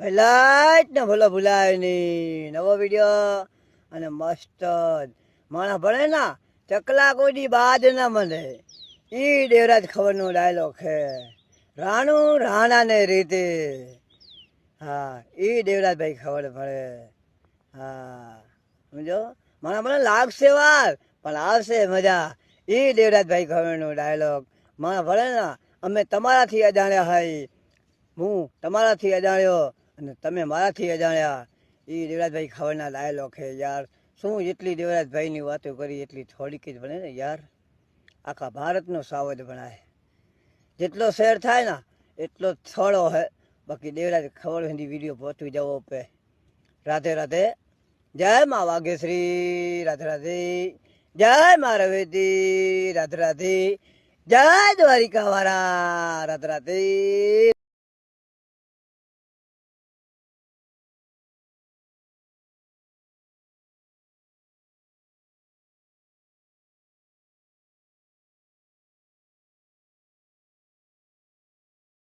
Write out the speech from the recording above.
Light ભલો ભૂલાય નહીં. નવો વીડિયો અને મસ્ત માણસ ભણે ના, ચકલા કોડી બાદ ના મને. એ દેવરાજ ખબરનો ડાયલોગ છે. રાણું રાણાને રીતે. હા એ દેવરાજભાઈ ખબર પડે. હા, સમજો? મારા મને લાગશે વાર, પણ આવશે મજા. એ દેવરાજભાઈ ખબરનો ડાયલોગ મારા ભણે ના, અમે તમારાથી અજાણ્યા હોય હું તમારાથી અજાણ્યો. અને તમે મારાથી અજાણ્યા. એ દેવરાજભાઈ ખબરના ડાયલોગ છે યાર. શું જેટલી દેવરાજભાઈની વાતો કરી, એટલી થોડીક જ બને ને યાર? આખા ભારતનો સાવજ ભણાય. જેટલો શેર થાય ને, એટલો થોડો હે. બાકી દેવરાજ ખબર hindi વીડિયો પહોંચી જવો પે. રાધે રાધે. જય મા વાઘેશ્રી, રાધે રાધે. જય મા રવેદી, રાધે રાધે. જય દ્વારિકા વાળા રાધે રાધે.